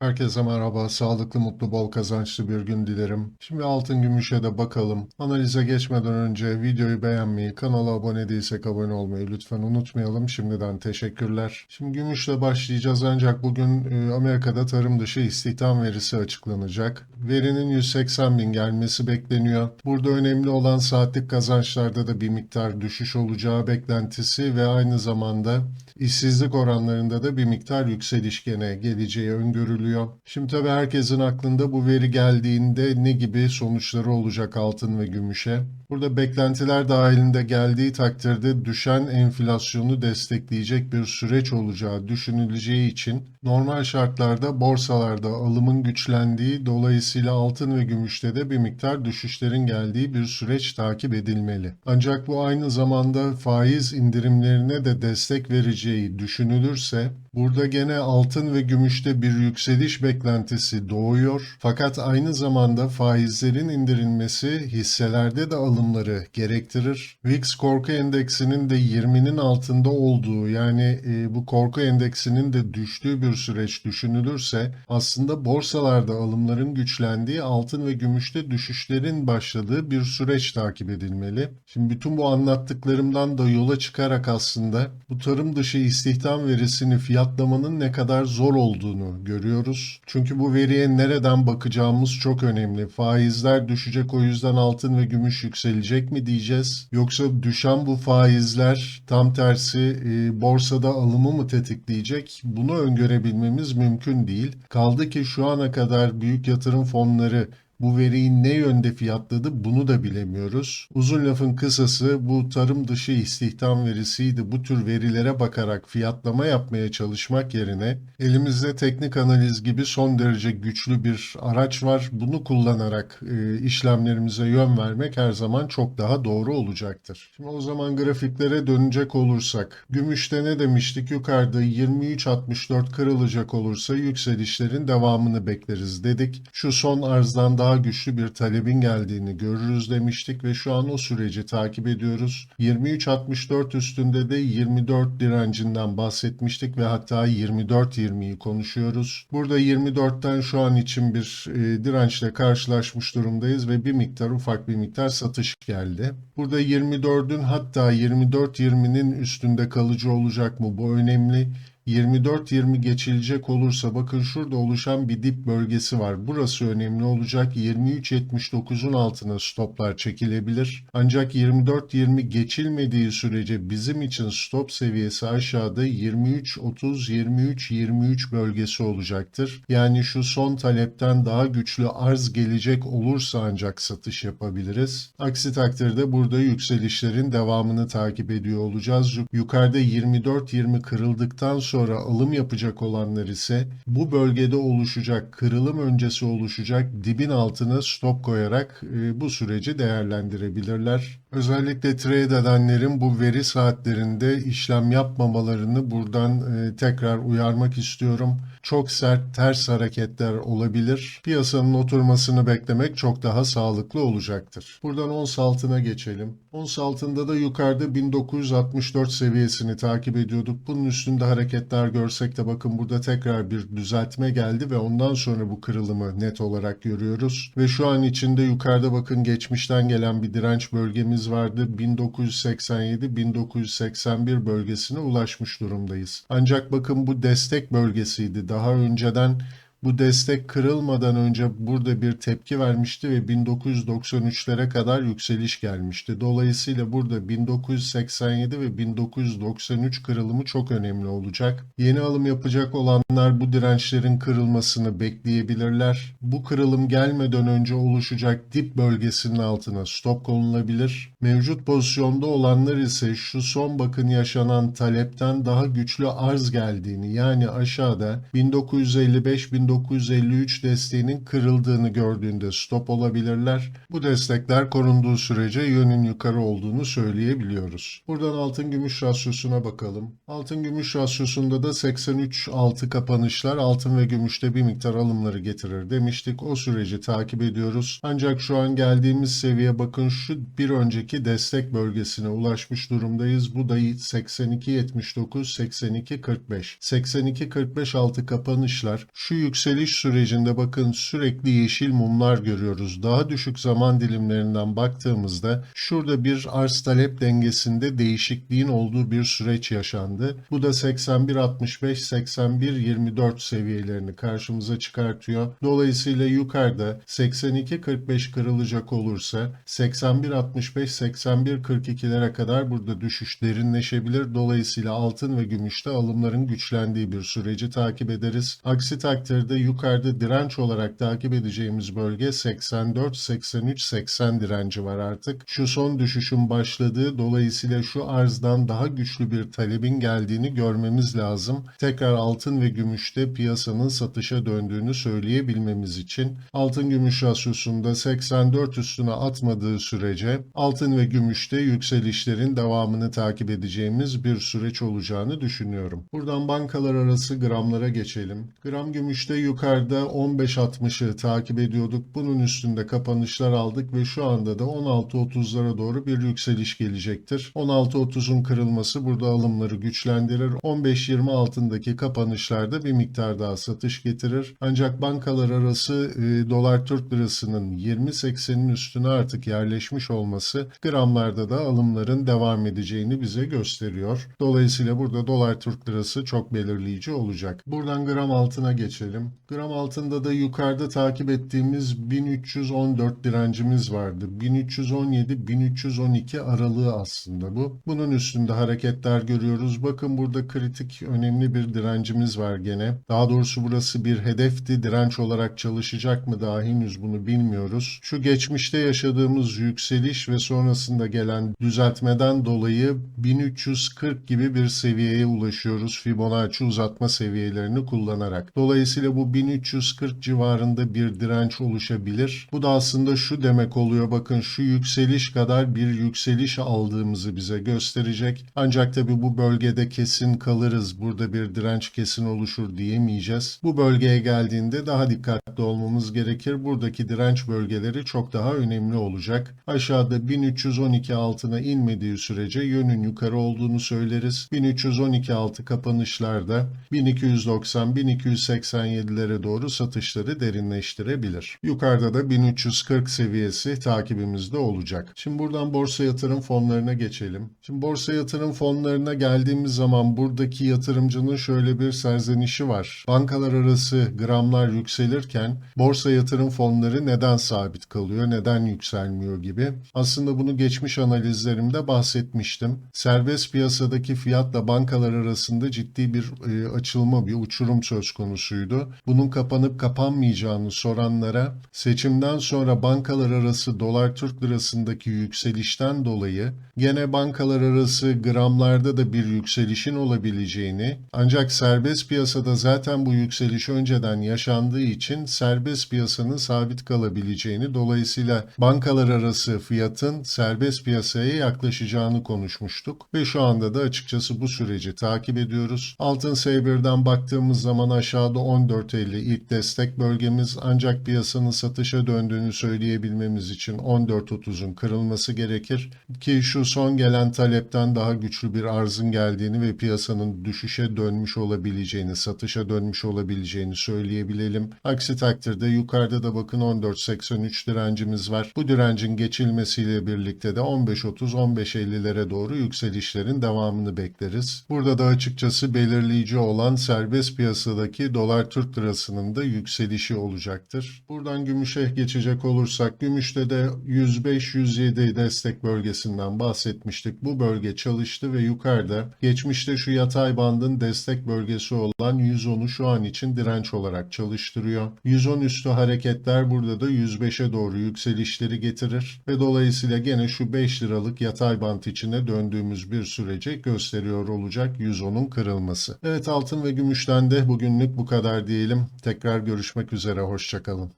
Herkese merhaba, sağlıklı, mutlu, bol kazançlı bir gün dilerim. Şimdi altın gümüşe de bakalım. Analize geçmeden önce videoyu beğenmeyi, kanala abone değilsek abone olmayı lütfen unutmayalım. Şimdiden teşekkürler. Şimdi gümüşle başlayacağız ancak bugün e, Amerika'da tarım dışı istihdam verisi açıklanacak. Verinin 180 bin gelmesi bekleniyor. Burada önemli olan saatlik kazançlarda da bir miktar düşüş olacağı beklentisi ve aynı zamanda işsizlik oranlarında da bir miktar yükseliş gene geleceği öngörülüyor. Şimdi tabii herkesin aklında bu veri geldiğinde ne gibi sonuçları olacak altın ve gümüşe? Burada beklentiler dahilinde geldiği takdirde düşen enflasyonu destekleyecek bir süreç olacağı düşünüleceği için normal şartlarda borsalarda alımın güçlendiği dolayısıyla altın ve gümüşte de bir miktar düşüşlerin geldiği bir süreç takip edilmeli. Ancak bu aynı zamanda faiz indirimlerine de destek vereceği düşünülürse burada gene altın ve gümüşte bir yükseliş beklentisi doğuyor. Fakat aynı zamanda faizlerin indirilmesi hisselerde de alımları gerektirir. VIX korku endeksinin de 20'nin altında olduğu yani e, bu korku endeksinin de düştüğü bir süreç düşünülürse aslında borsalarda alımların güçlendiği altın ve gümüşte düşüşlerin başladığı bir süreç takip edilmeli. Şimdi bütün bu anlattıklarımdan da yola çıkarak aslında bu tarım dışı istihdam verisini fiyatlamanın ne kadar zor olduğunu görüyoruz. Çünkü bu veriye nereden bakacağımız çok önemli. Faizler düşecek o yüzden altın ve gümüş yükselecek mi diyeceğiz? Yoksa düşen bu faizler tam tersi e, borsada alımı mı tetikleyecek? Bunu öngörebilmemiz mümkün değil. Kaldı ki şu ana kadar büyük yatırım fonları bu veriyi ne yönde fiyatladı bunu da bilemiyoruz. Uzun lafın kısası bu tarım dışı istihdam verisiydi. Bu tür verilere bakarak fiyatlama yapmaya çalışmak yerine elimizde teknik analiz gibi son derece güçlü bir araç var. Bunu kullanarak e, işlemlerimize yön vermek her zaman çok daha doğru olacaktır. Şimdi o zaman grafiklere dönecek olursak gümüşte ne demiştik? Yukarıda 23.64 kırılacak olursa yükselişlerin devamını bekleriz dedik. Şu son arzdan daha güçlü bir talebin geldiğini görürüz demiştik ve şu an o süreci takip ediyoruz. 23.64 üstünde de 24 direncinden bahsetmiştik ve hatta 24.20'yi konuşuyoruz. Burada 24'ten şu an için bir e, dirençle karşılaşmış durumdayız ve bir miktar ufak bir miktar satış geldi. Burada 24'ün hatta 24.20'nin üstünde kalıcı olacak mı? Bu önemli. 24-20 geçilecek olursa bakın şurada oluşan bir dip bölgesi var. Burası önemli olacak. 23.79'un altına stoplar çekilebilir. Ancak 24-20 geçilmediği sürece bizim için stop seviyesi aşağıda 23-30-23-23 bölgesi olacaktır. Yani şu son talepten daha güçlü arz gelecek olursa ancak satış yapabiliriz. Aksi takdirde burada yükselişlerin devamını takip ediyor olacağız. Yukarıda 24-20 kırıldıktan sonra sonra alım yapacak olanlar ise bu bölgede oluşacak, kırılım öncesi oluşacak dibin altına stop koyarak e, bu süreci değerlendirebilirler. Özellikle trade edenlerin bu veri saatlerinde işlem yapmamalarını buradan e, tekrar uyarmak istiyorum. Çok sert ters hareketler olabilir. Piyasanın oturmasını beklemek çok daha sağlıklı olacaktır. Buradan ons altına geçelim. Ons altında da yukarıda 1964 seviyesini takip ediyorduk. Bunun üstünde hareketler görsek de bakın burada tekrar bir düzeltme geldi ve ondan sonra bu kırılımı net olarak görüyoruz. Ve şu an içinde yukarıda bakın geçmişten gelen bir direnç bölgemiz vardı. 1987-1981 bölgesine ulaşmış durumdayız. Ancak bakın bu destek bölgesiydi. Daha önceden bu destek kırılmadan önce burada bir tepki vermişti ve 1993'lere kadar yükseliş gelmişti. Dolayısıyla burada 1987 ve 1993 kırılımı çok önemli olacak. Yeni alım yapacak olanlar bu dirençlerin kırılmasını bekleyebilirler. Bu kırılım gelmeden önce oluşacak dip bölgesinin altına stop konulabilir. Mevcut pozisyonda olanlar ise şu son bakın yaşanan talepten daha güçlü arz geldiğini yani aşağıda 1955 1953 desteğinin kırıldığını gördüğünde stop olabilirler. Bu destekler korunduğu sürece yönün yukarı olduğunu söyleyebiliyoruz. Buradan altın gümüş rasyosuna bakalım. Altın gümüş rasyosunda da 83-6 kapanışlar altın ve gümüşte bir miktar alımları getirir demiştik. O süreci takip ediyoruz. Ancak şu an geldiğimiz seviye bakın şu bir önceki destek bölgesine ulaşmış durumdayız. Bu da 82-79, 82-45. 82-45 altı kapanışlar şu yüksek yükseliş sürecinde bakın sürekli yeşil mumlar görüyoruz. Daha düşük zaman dilimlerinden baktığımızda şurada bir arz talep dengesinde değişikliğin olduğu bir süreç yaşandı. Bu da 81-65-81-24 seviyelerini karşımıza çıkartıyor. Dolayısıyla yukarıda 82-45 kırılacak olursa 81-65-81-42'lere kadar burada düşüş derinleşebilir. Dolayısıyla altın ve gümüşte alımların güçlendiği bir süreci takip ederiz. Aksi takdirde yukarıda direnç olarak takip edeceğimiz bölge 84-83-80 direnci var artık. Şu son düşüşün başladığı dolayısıyla şu arzdan daha güçlü bir talebin geldiğini görmemiz lazım. Tekrar altın ve gümüşte piyasanın satışa döndüğünü söyleyebilmemiz için altın gümüş rasyosunda 84 üstüne atmadığı sürece altın ve gümüşte yükselişlerin devamını takip edeceğimiz bir süreç olacağını düşünüyorum. Buradan bankalar arası gramlara geçelim. Gram gümüşte yukarıda 15.60'ı takip ediyorduk. Bunun üstünde kapanışlar aldık ve şu anda da 16.30'lara doğru bir yükseliş gelecektir. 16.30'un kırılması burada alımları güçlendirir. 15.20 altındaki kapanışlarda bir miktar daha satış getirir. Ancak bankalar arası e, dolar Türk lirasının 20.80'in üstüne artık yerleşmiş olması gramlarda da alımların devam edeceğini bize gösteriyor. Dolayısıyla burada dolar Türk lirası çok belirleyici olacak. Buradan gram altına geçelim. Gram altında da yukarıda takip ettiğimiz 1314 direncimiz vardı. 1317-1312 aralığı aslında bu. Bunun üstünde hareketler görüyoruz. Bakın burada kritik önemli bir direncimiz var gene. Daha doğrusu burası bir hedefti. Direnç olarak çalışacak mı daha henüz bunu bilmiyoruz. Şu geçmişte yaşadığımız yükseliş ve sonrasında gelen düzeltmeden dolayı 1340 gibi bir seviyeye ulaşıyoruz Fibonacci uzatma seviyelerini kullanarak. Dolayısıyla bu 1340 civarında bir direnç oluşabilir. Bu da aslında şu demek oluyor bakın şu yükseliş kadar bir yükseliş aldığımızı bize gösterecek. Ancak tabi bu bölgede kesin kalırız. Burada bir direnç kesin oluşur diyemeyeceğiz. Bu bölgeye geldiğinde daha dikkatli olmamız gerekir. Buradaki direnç bölgeleri çok daha önemli olacak. Aşağıda 1312 altına inmediği sürece yönün yukarı olduğunu söyleriz. 1312 altı kapanışlarda 1290-1287'lere doğru satışları derinleştirebilir. Yukarıda da 1340 seviyesi takibimizde olacak. Şimdi buradan borsa yatırım fonlarına geçelim. Şimdi borsa yatırım fonlarına geldiğimiz zaman buradaki yatırımcının şöyle bir serzenişi var. Bankalar arası gramlar yükselirken borsa yatırım fonları neden sabit kalıyor, neden yükselmiyor gibi. Aslında bunu geçmiş analizlerimde bahsetmiştim. Serbest piyasadaki fiyatla bankalar arasında ciddi bir e, açılma, bir uçurum söz konusuydu. Bunun kapanıp kapanmayacağını soranlara seçimden sonra bankalar arası dolar Türk lirasındaki yükselişten dolayı gene bankalar arası gramlarda da bir yükselişin olabileceğini ancak serbest piyasada zaten bu yükseliş önceden yaşandığı için serbest piyasanın sabit kalabileceğini dolayısıyla bankalar arası fiyatın serbest piyasaya yaklaşacağını konuşmuştuk ve şu anda da açıkçası bu süreci takip ediyoruz. Altın S1'den baktığımız zaman aşağıda 14.50 ilk destek bölgemiz ancak piyasanın satışa döndüğünü söyleyebilmemiz için 14.30'un kırılması gerekir ki şu son gelen talepten daha güçlü bir arzın geldiğini ve piyasanın düşüşe dönmüş olabileceğini, satışa dönmüş olabileceğini söyleyebilelim. Aksi takdirde yukarıda da bakın 14.83 direncimiz var. Bu direncin geçilmesiyle birlikte de 15.30-15.50'lere doğru yükselişlerin devamını bekleriz. Burada da açıkçası belirleyici olan serbest piyasadaki dolar Türk lirasının da yükselişi olacaktır. Buradan gümüşe geçecek olursak gümüşte de 105-107 destek bölgesinden bahsetmiştik. Bu bölge çalıştı ve yukarıda geçmişte şu yatay bandın destek bölgesi olan 110'u şu an için direnç olarak çalıştırıyor. 110 üstü hareketler burada da 105'e doğru yükselişleri getirir ve dolayısıyla gene şu 5 liralık yatay bant içine döndüğümüz bir süreci gösteriyor olacak 110'un kırılması. Evet altın ve gümüşten de bugünlük bu kadar diyelim. Tekrar görüşmek üzere hoşçakalın.